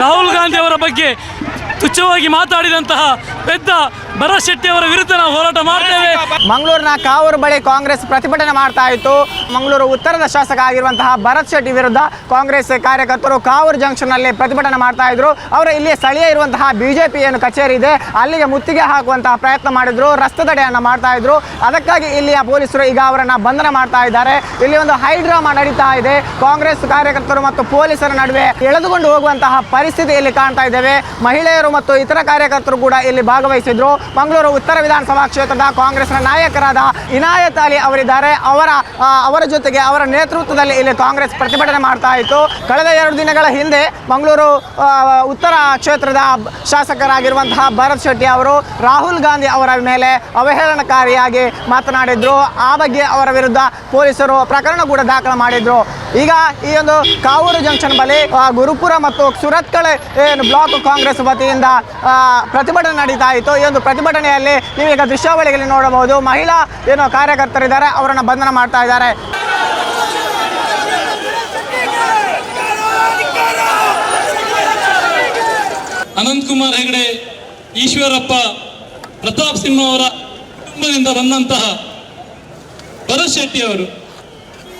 ರಾಹುಲ್ ಗಾಂಧಿ ಅವರ ಬಗ್ಗೆ ತುಚ್ಛವಾಗಿ ಮಾತಾಡಿದಂತಹ ಪೆದ್ದ ಭರತ್ ಶೆಟ್ಟಿ ಅವರ ವಿರುದ್ಧ ನಾವು ಹೋರಾಟ ಮಾಡ್ತೇವೆ. ಮಂಗಳೂರಿನ ಕಾವೂರು ಬಳಿ ಕಾಂಗ್ರೆಸ್ ಪ್ರತಿಭಟನೆ ಮಾಡ್ತಾ ಇತ್ತು. ಮಂಗಳೂರು ಉತ್ತರದ ಶಾಸಕ ಆಗಿರುವಂತಹ ಭರತ್ ಶೆಟ್ಟಿ ವಿರುದ್ಧ ಕಾಂಗ್ರೆಸ್ ಕಾರ್ಯಕರ್ತರು ಕಾವೂರು ಜಂಕ್ಷನ್ನಲ್ಲಿ ಪ್ರತಿಭಟನೆ ಮಾಡ್ತಾ ಇದ್ರು. ಅವರು ಇಲ್ಲಿ ಸ್ಥಳೀಯ ಇರುವಂತಹ ಬಿಜೆಪಿ ಏನು ಕಚೇರಿ ಇದೆ. ಅಲ್ಲಿಗೆ ಮುತ್ತಿಗೆ ಹಾಕುವಂತಹ ಪ್ರಯತ್ನ ಮಾಡಿದ್ರು. ರಸ್ತೆ ತಡೆಯನ್ನು ಮಾಡ್ತಾ ಇದ್ರು. ಅದಕ್ಕಾಗಿ ಇಲ್ಲಿಯ ಪೊಲೀಸರು ಈಗ ಅವರನ್ನ ಬಂಧನ ಮಾಡ್ತಾ ಇದ್ದಾರೆ. ಇಲ್ಲಿ ಒಂದು ಹೈ ಡ್ರಾಮಾ ನಡೀತಾ ಇದೆ. ಕಾಂಗ್ರೆಸ್ ಕಾರ್ಯಕರ್ತರು ಮತ್ತು ಪೊಲೀಸರ ನಡುವೆ ಎಳೆದುಕೊಂಡು ಹೋಗುವಂತಹ ಪರಿಸ್ಥಿತಿ ಇಲ್ಲಿ ಕಾಣ್ತಾ ಇದ್ದೇವೆ. ಮಹಿಳೆಯರು ಮತ್ತು ಇತರ ಕಾರ್ಯಕರ್ತರು ಕೂಡ ಇಲ್ಲಿ ಭಾಗವಹಿಸಿದ್ರು. ಮಂಗಳೂರು ಉತ್ತರ ವಿಧಾನಸಭಾ ಕ್ಷೇತ್ರದ ಕಾಂಗ್ರೆಸ್ನ ನಾಯಕರಾದ ಇನಾಯತ್ ಅಲಿ ಅವರಿದ್ದಾರೆ. ಅವರ ಅವರ ಜೊತೆಗೆ ಅವರ ನೇತೃತ್ವದಲ್ಲಿ ಇಲ್ಲಿ ಕಾಂಗ್ರೆಸ್ ಪ್ರತಿಭಟನೆ ಮಾಡ್ತಾ ಇತ್ತು. ಕಳೆದ ಎರಡು ದಿನಗಳ ಹಿಂದೆ ಮಂಗಳೂರು ಉತ್ತರ ಕ್ಷೇತ್ರದ ಶಾಸಕರಾಗಿರುವಂತಹ ಭರತ್ ಶೆಟ್ಟಿ ಅವರು ರಾಹುಲ್ ಗಾಂಧಿ ಅವರ ಮೇಲೆ ಅವಹೇಳನಕಾರಿಯಾಗಿ ಮಾತನಾಡಿದ್ರು. ಆ ಬಗ್ಗೆ ಅವರ ವಿರುದ್ಧ ಪೊಲೀಸರು ಪ್ರಕರಣ ಕೂಡ ದಾಖಲು ಮಾಡಿದ್ರು. ಈಗ ಈ ಒಂದು ಕಾವೂರು ಜಂಕ್ಷನ್ ಬಳಿ ಗುರುಪುರ ಮತ್ತು ಸುರತ್ಕಳೆ ಏನು ಬ್ಲಾಕ್ ಕಾಂಗ್ರೆಸ್ ವತಿಯಿಂದ ಪ್ರತಿಭಟನೆ ನಡೀತಾ ಇತ್ತು. ಈ ಒಂದು ಪ್ರತಿಭಟನೆಯಲ್ಲಿ ನೀವೀಗ ದೃಶ್ಯಾವಳಿಗಳಲ್ಲಿ ನೋಡಬಹುದು. ಮಹಿಳಾ ಏನು ಕಾರ್ಯಕರ್ತರಿದ್ದಾರೆ, ಅವರನ್ನು ಬಂಧನ ಮಾಡ್ತಾ ಇದ್ದಾರೆ. ಅನಂತಕುಮಾರ್ ಹೆಗಡೆ, ಈಶ್ವರಪ್ಪ, ಪ್ರತಾಪ್ ಸಿಂಹ ಅವರ ಕುಟುಂಬದಿಂದ ಬಂದಂತಹ ಭರತ್ ಶೆಟ್ಟಿ ಅವರು.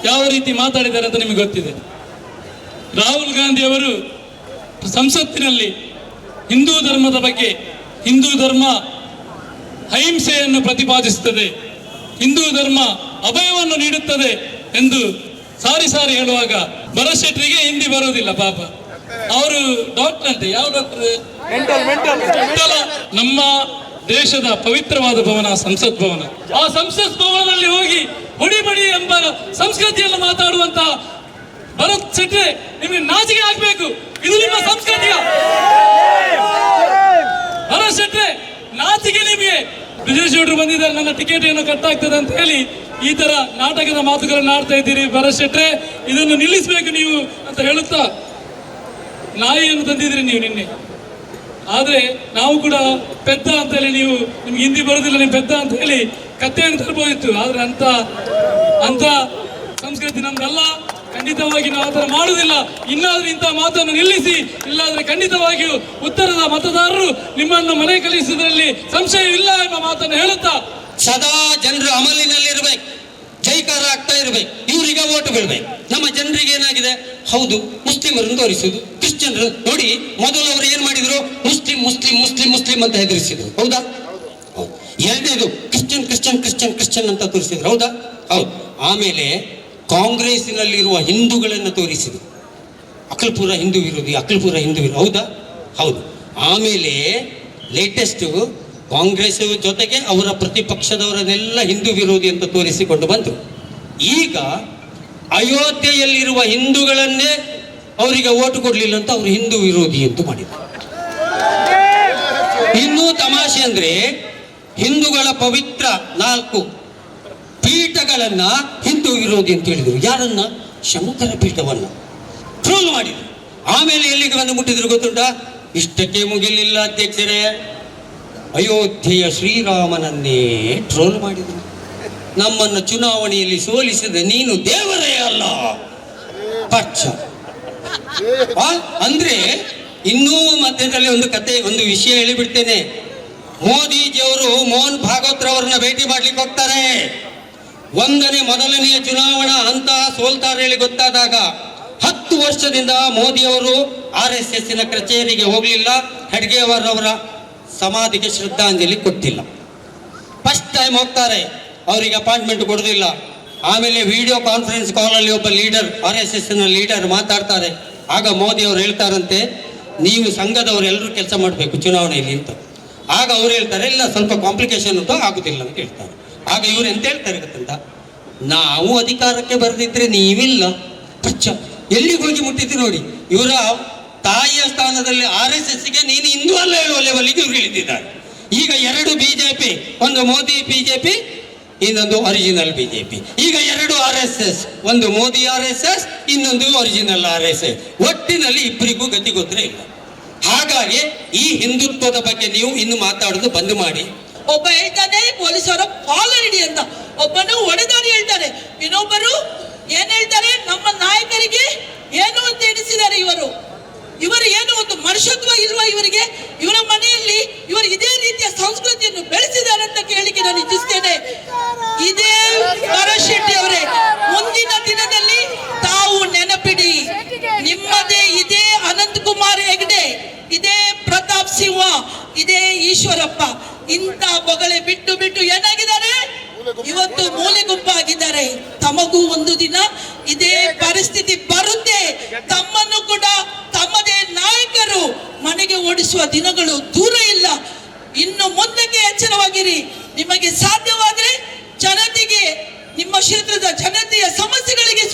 ಯಾವ ರೀತಿ ಮಾತಾಡಿದ್ದಾರೆ ಅಂತ ನಿಮಗೆ ಗೊತ್ತಿದೆ? ರಾಹುಲ್ ಗಾಂಧಿ ಅವರು ಸಂಸತ್ತಿನಲ್ಲಿ ಹಿಂದೂ ಧರ್ಮದ ಬಗ್ಗೆ ಹಿಂದೂ ಧರ್ಮ ಅಹಿಂಸೆಯನ್ನು ಪ್ರತಿಪಾದಿಸುತ್ತದೆ ಹಿಂದೂ ಧರ್ಮ ಅಭಯವನ್ನು ನೀಡುತ್ತದೆ ಎಂದು ಸಾರಿ ಸಾರಿ ಹೇಳುವಾಗ ಭರತ್ ಶೆಟ್ಟರಿಗೆ ಹಿಂದಿ ಬರೋದಿಲ್ಲ ಪಾಪ. ಅವರು ಡಾಕ್ಟರ್? ಅಂತೆ ಯಾವ ಡಾಕ್ಟರ್ ನಮ್ಮ ದೇಶದ ಪವಿತ್ರವಾದ ಭವನ ಸಂಸತ್ ಭವನ. ಆ ಸಂಸತ್ ಭವನದಲ್ಲಿ ಹೋಗಿ ಹೊಡಿ ಬಡಿ ಎಂಬ ಸಂಸ್ಕೃತಿಯನ್ನು ಮಾತಾಡುವಂತ ಭರತ್ ಶೆಟ್ಟಿ ನಿಮಗೆ ನಾಚಿಕೆ ಆಗ್ಬೇಕು. ಇದು ನಿಮ್ಮ ಸಂಸ್ಕೃತಿಯ. ಭರತ್ ಶೆಟ್ಟಿ ನಾಚಿಕೆ ನಿಮಗೆ. ಗೌಡ್ರು ಬಂದಿದ್ದಾರೆ, ನನ್ನ ಟಿಕೆಟ್ ಏನು ಕಟ್ ಆಗ್ತದೆ ಅಂತ ಹೇಳಿ ಈ ತರ ನಾಟಕದ ಮಾತುಗಳನ್ನು ಆಡ್ತಾ ಇದ್ದೀರಿ ಭರತ್ ಶೆಟ್ರೆ. ಇದನ್ನು ನಿಲ್ಲಿಸಬೇಕು ನೀವು ಅಂತ ಹೇಳುತ್ತಾ? ನಾಯಿಯನ್ನು ತಂದಿದ್ರಿ ನೀವು ನಿನ್ನೆ. ಆದ್ರೆ ನಾವು ಕೂಡ ಪೆದ್ದ ಅಂತ ಹೇಳಿ ನೀವು ನಿಮ್ಗೆ ಹಿಂದಿ ಬರೋದಿಲ್ಲ, ನೀವು ಪೆದ್ದ ಅಂತ ಹೇಳಿ ಕತ್ತೆಯನ್ನು ಇತ್ತು ಆದ್ರೆ ಅಂತ ಅಂತ ಸಂಸ್ಕೃತಿ ನಮ್ದಲ್ಲ. ಖಂಡಿತವಾಗಿ ನಾವು ಆತರ ಮಾಡುವುದಿಲ್ಲ. ಇನ್ನಾದ್ರೂ ಇಂಥ ಮಾತನ್ನು ನಿಲ್ಲಿಸಿ, ಇಲ್ಲಾದ್ರೆ ಖಂಡಿತವಾಗಿಯೂ ಉತ್ತರದ ಮತದಾರರು ನಿಮ್ಮನ್ನು ಮನೆ ಕಲಿಸುವುದರಲ್ಲಿ ಸಂಶಯವಿಲ್ಲ ಎಂಬ ಮಾತನ್ನು ಹೇಳುತ್ತಾ? ಸದಾ ಜನರು ಅಮಲಿನಲ್ಲಿರ್ಬೇಕು. ಜೈಕಾರ ಆಗ್ತಾ ಇರಬೇಕು. ಇವರಿಗೆ ಓಟು ಬೀಳ್ಬೇಕು. ನಮ್ಮ ಜನರಿಗೆ ಏನಾಗಿದೆ? ಹೌದು, ಮುಸ್ಲಿಮರನ್ನು ತೋರಿಸುದು ಕ್ರಿಶ್ಚಿಯನ್ರು ನೋಡಿ, ಮೊದಲು ಅವರು ಏನ್ ಮಾಡಿದ್ರು? ಮುಸ್ಲಿಂ ಮುಸ್ಲಿಂ ಮುಸ್ಲಿಂ ಮುಸ್ಲಿಂ ಅಂತ ಹೆದರಿಸಿದ್ರು. ಹೌದಾ ಹೌದು? ಎರಡನೇದು ಕ್ರಿಶ್ಚಿಯನ್ ಕ್ರಿಶ್ಚಿಯನ್ ಕ್ರಿಶ್ಚಿಯನ್ ಕ್ರಿಶ್ಚಿಯನ್ ಅಂತ ತೋರಿಸಿದ್ರು. ಹೌದಾ? ಹೌದು. ಆಮೇಲೆ ಕಾಂಗ್ರೆಸ್ನಲ್ಲಿರುವ ಹಿಂದೂಗಳನ್ನು ತೋರಿಸಿದ್ರು. ಅಕಲ್ಪುರ ಹಿಂದೂ ವಿರೋಧಿ, ಅಕಲ್ಪುರ ಹಿಂದೂ ವಿರೋಧಿ. ಹೌದಾ? ಹೌದು. ಆಮೇಲೆ ಲೇಟೆಸ್ಟ್ ಕಾಂಗ್ರೆಸ್ ಜೊತೆಗೆ ಅವರ ಪ್ರತಿಪಕ್ಷದವರನ್ನೆಲ್ಲ ಹಿಂದೂ ವಿರೋಧಿ ಅಂತ ತೋರಿಸಿಕೊಂಡು ಬಂತು ಈಗ ಅಯೋಧ್ಯೆಯಲ್ಲಿರುವ ಹಿಂದೂಗಳನ್ನೇ ಅವರಿಗೆ ಓಟು ಕೊಡಲಿಲ್ಲ ಅಂತ ಅವರು ಹಿಂದೂ ವಿರೋಧಿ ಅಂತ ಮಾಡಿದರು. ಇನ್ನೂ ತಮಾಷೆ ಅಂದ್ರೆ ಹಿಂದೂಗಳ ಪವಿತ್ರ ನಾಲ್ಕು ಪೀಠಗಳನ್ನ ಹಿಂದೂ ವಿರೋಧಿ ಅಂತ ಹೇಳಿದರು. ಯಾರನ್ನ? ಶಂಕರ ಪೀಠವನ್ನ. ಟ್ರೋಲ್ ಮಾಡಿದ್ರು. ಆಮೇಲೆ ಎಲ್ಲಿಗೆ ಬಂದು ಮುಟ್ಟಿದ್ರು ಗೊತ್ತುಂಟ? ಇಷ್ಟಕ್ಕೆ ಮುಗಿಲಿಲ್ಲ ಅಧ್ಯಕ್ಷರೇ. ಅಯೋಧ್ಯೆಯ ಶ್ರೀರಾಮನನ್ನೇ ಟ್ರೋಲ್ ಮಾಡಿದ್ರು. ನಮ್ಮನ್ನು ಚುನಾವಣೆಯಲ್ಲಿ ಸೋಲಿಸಿದ ನೀನು ದೇವರೇ ಅಲ್ಲ. ಪಕ್ಷ. ಅಂದ್ರೆ ಇನ್ನೂ ಮಧ್ಯದಲ್ಲಿ ಒಂದು ಕತೆ, ಒಂದು ವಿಷಯ ಹೇಳಿಬಿಡ್ತೇನೆ. ಮೋದಿಜಿಯವರು ಮೋಹನ್ ಭಾಗವತ್ರವರನ್ನ ಭೇಟಿ ಮಾಡ್ಲಿಕ್ಕೆ ಹೋಗ್ತಾರೆ. ಒಂದನೇ, ಮೊದಲನೆಯ ಚುನಾವಣಾ ಹಂತ ಸೋಲ್ತಾರೆ ಹೇಳಿ ಗೊತ್ತಾದಾಗ ಹತ್ತು ವರ್ಷದಿಂದ ಮೋದಿಯವರು ಆರ್ ಎಸ್ ಎಸ್ಸಿನ ಕಚೇರಿಗೆ ಹೋಗಲಿಲ್ಲ. ಹೆಡ್ಗೇವರ್ ಅವರ ಸಮಾಧಿಗೆ ಶ್ರದ್ಧಾಂಜಲಿ ಕೊಟ್ಟಿಲ್ಲ. ಫಸ್ಟ್ ಟೈಮ್ ಹೋಗ್ತಾರೆ. ಅವರಿಗೆ ಅಪಾಯಿಂಟ್ಮೆಂಟ್ ಕೊಡೋದಿಲ್ಲ. ಆಮೇಲೆ ವಿಡಿಯೋ ಕಾನ್ಫರೆನ್ಸ್ ಕಾಲಲ್ಲಿ ಒಬ್ಬ ಲೀಡರ್, ಆರ್ ಎಸ್ ಎಸ್ನ ಲೀಡರ್ ಮಾತಾಡ್ತಾರೆ. ಆಗ ಮೋದಿ ಅವರು ಹೇಳ್ತಾರಂತೆ, ನೀವು ಸಂಘದವರು ಎಲ್ಲರೂ ಕೆಲಸ ಮಾಡಬೇಕು ಚುನಾವಣೆಯಲ್ಲಿ ಅಂತ. ಆಗ ಅವ್ರು ಹೇಳ್ತಾರೆ, ಇಲ್ಲ, ಸ್ವಲ್ಪ ಕಾಂಪ್ಲಿಕೇಶನ್ ಅಂತ ಆಗುದಿಲ್ಲ ಅಂತ ಹೇಳ್ತಾರೆ. ಆಗ ಇವ್ರು ಎಂತ ಹೇಳ್ತಾರೆ ಗೊತ್ತಂತ ನಾವು ಅಧಿಕಾರಕ್ಕೆ ಬರೆದಿದ್ರೆ ನೀವಿಲ್ಲ. ಪಚ್ಚ, ಎಲ್ಲಿಗೆ ಹೋಗಿ ಮುಟ್ಟಿದ್ದು ನೋಡಿ. ಇವರ ತಾಯಿಯ ಸ್ಥಾನದಲ್ಲಿ ಆರ್ ಎಸ್ ಎಸ್ಗೆ ನೀನು ಹಿಂದೂ ಅಲ್ಲ ಹೇಳುವ ಲೆವೆಲ್ಗೆ ಇವ್ರು ಇಳಿದಿದ್ದಾರೆ. ಈಗ ಎರಡು ಬಿಜೆಪಿ ಒಂದು ಮೋದಿ ಬಿಜೆಪಿ ಇನ್ನೊಂದು ಒರಿಜಿನಲ್ ಬಿಜೆಪಿ ಈಗ ಎರಡು ಆರ್ ಎಸ್ ಎಸ್, ಒಂದು ಮೋದಿ ಆರ್ ಎಸ್ ಎಸ್, ಇನ್ನೊಂದು ಒರಿಜಿನಲ್ ಆರ್ ಎಸ್ ಎಸ್. ಒಟ್ಟಿನಲ್ಲಿ ಇಬ್ಬರಿಗೂ ಗತಿ ಗೊತ್ತರೆ ಇಲ್ಲ. ಹಾಗಾಗಿ ಈ ಹಿಂದುತ್ವದ ಬಗ್ಗೆ ನೀವು ಇನ್ನು ಮಾತಾಡೋದು ಬಂದ್ ಮಾಡಿ. ಒಬ್ಬ ಹೇಳ್ತಾನೆ, ಪೊಲೀಸರ ಪಾಲರಿಡಿ ಅಂತ. ಒಬ್ಬನು ಹೊಡೆದವನು ಹೇಳ್ತಾನೆ. ಇನ್ನೊಬ್ಬರು ಏನ್ ಹೇಳ್ತಾರೆ? ನಮ್ಮ ನಾಯಕರಿಗೆ ಏನು ಅಂತ ಎಣಿಸಿದ್ದಾರೆ ಇವರು. ಇವರು ಏನು ಒಂದು ಮನುಷ್ಯತ್ವ ಇಲ್ವಾ ಇವರಿಗೆ? ಇವರ ಮನೆಯಲ್ಲಿ ಇವರು ಇದೇ ರೀತಿಯ ಸಂಸ್ಕೃತಿಯನ್ನು ಬೆಳೆಸಿದ್ದಾರೆ ಅಂತ ಕೇಳಿಕೆ ನಾನು ಇಚ್ಛಿಸ್ತೇನೆ ಇದೇ ಭರತ್ ಶೆಟ್ಟಿ ಅವರೇ ಮುಂದಿನ ದಿನದಲ್ಲಿ ತಾವು ನೆನಪಿಡಿ ನಿಮ್ಮದೇ ಇದೇ ಅನಂತ್ ಕುಮಾರ್ ಹೆಗ್ಡೆ ಇದೇ ಸಿಂಹ ಇದೇ ಈಶ್ವರಪ್ಪ, ಇಂಥ ಬೊಗಳೆ ಬಿಟ್ಟು ಬಿಟ್ಟು ಏನಾಗಿದ್ದಾರೆ? ಇವತ್ತು ಮೂಲೆ ಗುಂಪಾಗಿದ್ದಾರೆ ತಮಗೂ ಒಂದು ದಿನ ಇದೇ ಪರಿಸ್ಥಿತಿ ಬರುತ್ತೆ. ತಮ್ಮನ್ನು ಕೂಡ ತಮ್ಮದೇ ನಾಯಕರು ಮನೆಗೆ ಓಡಿಸುವ ದಿನಗಳು ದೂರ ಇಲ್ಲ. ಇನ್ನು ಮುಂದಕ್ಕೆ ಎಚ್ಚರವಾಗಿರಿ. ನಿಮಗೆ ಸಾಧ್ಯವಾದ್ರೆ ಜನತೆಗೆ, ನಿಮ್ಮ ಕ್ಷೇತ್ರದ ಜನತೆಯ ಸಮಸ್ಯೆಗಳಿಗೆ